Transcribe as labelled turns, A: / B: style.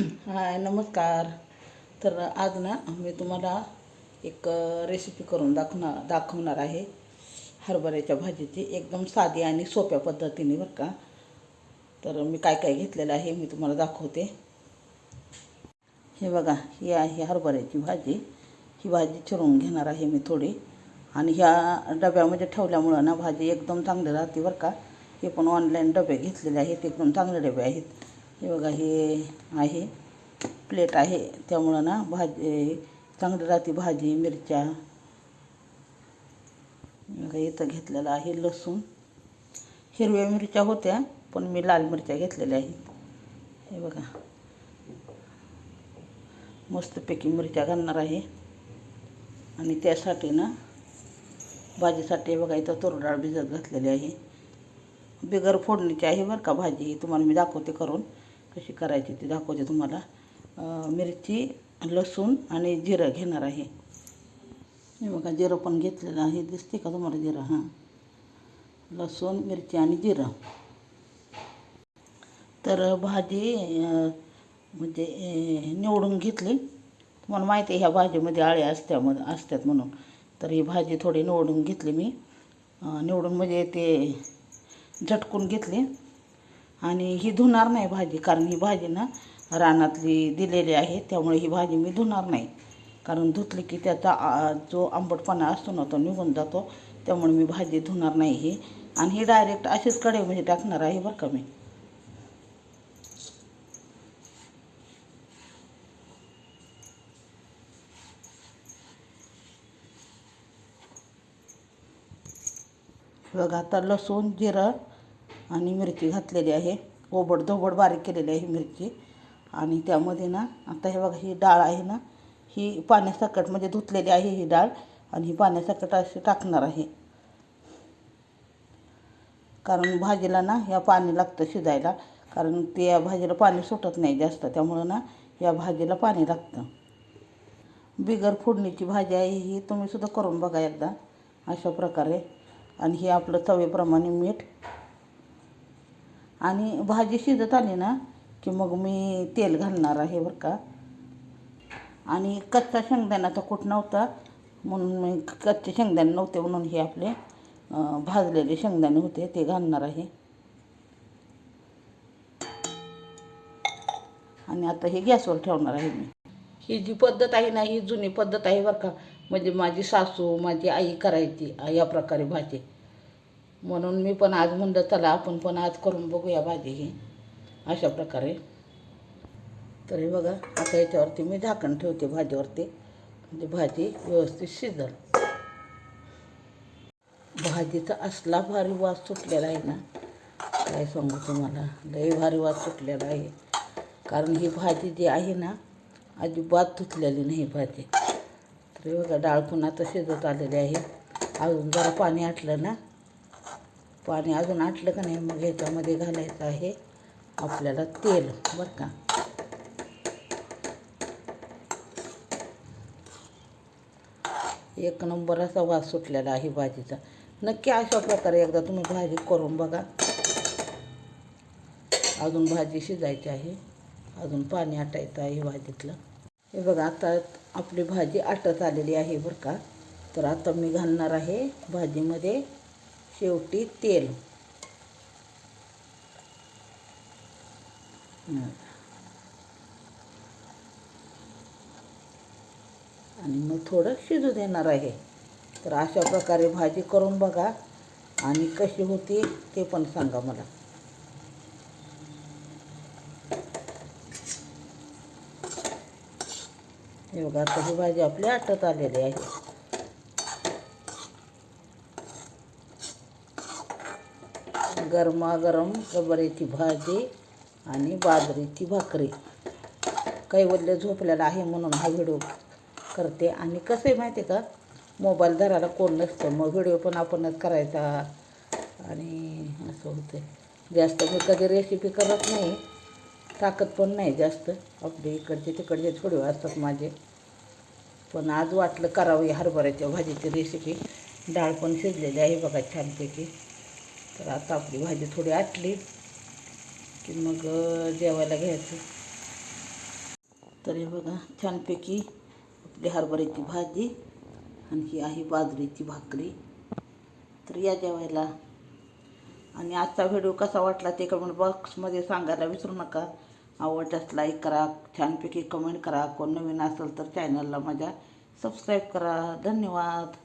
A: हाय नमस्कार. तर आज ना मी तुम्हाला एक रेसिपी करून दाखवणार दाखवणार आहे. हरभऱ्याच्या भाजीची एकदम साधी आणि सोप्या पद्धतीने बरं का. तर मी काय काय घेतलेलं आहे मी तुम्हाला दाखवते. हे बघा ही आहे हरभऱ्याची भाजी. ही भाजी चिरून घेणार आहे मी थोडी. आणि ह्या डब्यामध्ये ठेवल्यामुळं ना भाजी एकदम चांगली राहते बरं का. हे पण ऑनलाईन डबे घेतलेले आहेत एकदम चांगले डबे आहेत. हे बघा हे आहे. प्लेट आहे. त्यामुळं ना भाजी चांगली राहते भाजी मिरच्या. बघा इथं घेतलेलं आहे लसूण. हिरव्या मिरच्या होत्या पण मी लाल मिरच्या घेतलेल्या आहेत. हे बघा. मस्तपैकी मिरच्या घालणार आहे. आणि त्यासाठी ना भाजीसाठी बघा इथं तुरडाळ भिजत घातलेली आहे. बिगर फोडणीची आहे बरं का भाजी तुम्हाला मी दाखवते करून. कशी करायची ती दाखवते तुम्हाला. मिरची लसूण आणि जिरं घेणार आहे. हे बघा जिरं पण घेतलेलं आहे. दिसते का तुम्हाला जिरं? हां. लसूण मिरची आणि जिरं. तर भाजी म्हणजे निवडून घेतली. तुम्हाला माहिती आहे ह्या भाजीमध्ये आळे असत्यामध्ये असतात म्हणून. तर ही भाजी थोडी निवडून घेतली मी. निवडून म्हणजे ते झटकून घेतली. आणि ही धुणार नाही भाजी कारण ही भाजी ना रानातली दिलेली आहे त्यामुळे ही भाजी मी धुणार नाही. कारण धुतली की त्याचा जो आंबटपणा असतो ना तो निघून जातो त्यामुळे मी भाजी धुणार नाही ही. आणि ही डायरेक्ट अशीच कढईमध्ये टाकणार आहे बरं का मी. बघा आता लसूण जिरं आणि मिरची घातलेली आहे. ओबड धोबड बारीक केलेली आहे मिरची. आणि त्यामध्ये ना आता हे बघा ही डाळ आहे ना ही पाण्यासकट म्हणजे धुतलेली आहे ही डाळ आणि ही पाण्यासकट अशी टाकणार आहे. कारण भाजीला ना या पाणी लागतं शिजायला. कारण ते या भाजीला पाणी सुटत नाही जास्त. त्यामुळं ना या भाजीला पाणी लागतं. बिगर फोडणीची भाजी आहे ही तुम्ही सुद्धा करून बघा एकदा. अशा प्रकारे. आणि हे आपलं चवीप्रमाणे मीठ आणि भाजी शिजत आली ना की मग मी तेल घालणार आहे बरं का. आणि कच्चा शेंगदाणा तर कुठ नव्हता म्हणून मी कच्चे शेंगदाणे नव्हते म्हणून हे आपले भाजलेले शेंगदाणे होते ते घालणार आहे. आणि आता हे गॅसवर ठेवणार आहे मी. ही जी पद्धत आहे ना ही जुनी पद्धत आहे बरं का. म्हणजे माझी सासू माझी आई करायची या प्रकारे भाजी. म्हणून मी पण आज म्हणलं चला आपण पण आज करून बघूया भाजी ही. अशा प्रकारे. तरी बघा आता याच्यावरती मी झाकण ठेवते भाजीवरती. म्हणजे भाजी व्यवस्थित शिजल. भाजीचा असला भारी वास सुटलेला आहे ना काय सांगू तुम्हाला? लई भारी वास सुटलेला आहे. कारण ही भाजी जी आहे ना अजिबात धुतलेली नाही भाजी. तरी बघा डाळ पुन्हा तर शिजत आलेली आहे. अजून जरा पाणी आटलं ना पाणी अजून आटलं का नाही मग ह्याच्यामध्ये घालायचं आहे आपल्याला तेल बरं का? एक नंबर असा वास सुटलेला आहे भाजीचा. नक्की अशा प्रकारे एकदा तुम्ही भाजी करून बघा. अजून भाजी शिजायची आहे. अजून पाणी आटायचं आहे भाजीतलं. हे बघा आता आपली भाजी आटत आलेली आहे बरं का? तर आता मी घालणार आहे भाजीमध्ये शेवटी तेल. आणि मग थोडं शिजू देणार आहे. तर अशा प्रकारे भाजी करून बघा. आणि कशी होती ते पण सांगा मला. हे बघा आता ही भाजी आपली आटत आलेली आहे. गरमागरम रबऱ्याची भाजी आणि बाजरीची भाकरी. कैवल्य झोपलेला आहे म्हणून हा व्हिडिओ करते. आणि कसं आहे माहिती आहे का? मोबाईल धरायला कोण नसतं. मग व्हिडिओ पण आपणच करायचा. आणि असं होतं जास्त मी कधी रेसिपी करत नाही. ताकद पण नाही जास्त. आपले इकडचे तिकडचे थोडे असतात माझे. पण आज वाटलं करावं हरभऱ्याच्या भाजीची रेसिपी डाळ पण शिजलेली आहे बघा छानपैकी. तर आता आपली भाजी थोडी आटली की मग जेवायला घ्यायचं. तर हे बघा छानपैकी आपली हरभऱ्याची भाजी आणि ही आहे बाजरीची भाकरी. तर या जेवायला. आणि आजचा व्हिडिओ कसा वाटला ते कमेंट बॉक्समध्ये सांगायला विसरू नका. आवडल्यास लाईक करा छानपैकी कमेंट करा. कोण नवीन असेल तर चॅनलला माझ्या सबस्क्राईब करा. धन्यवाद.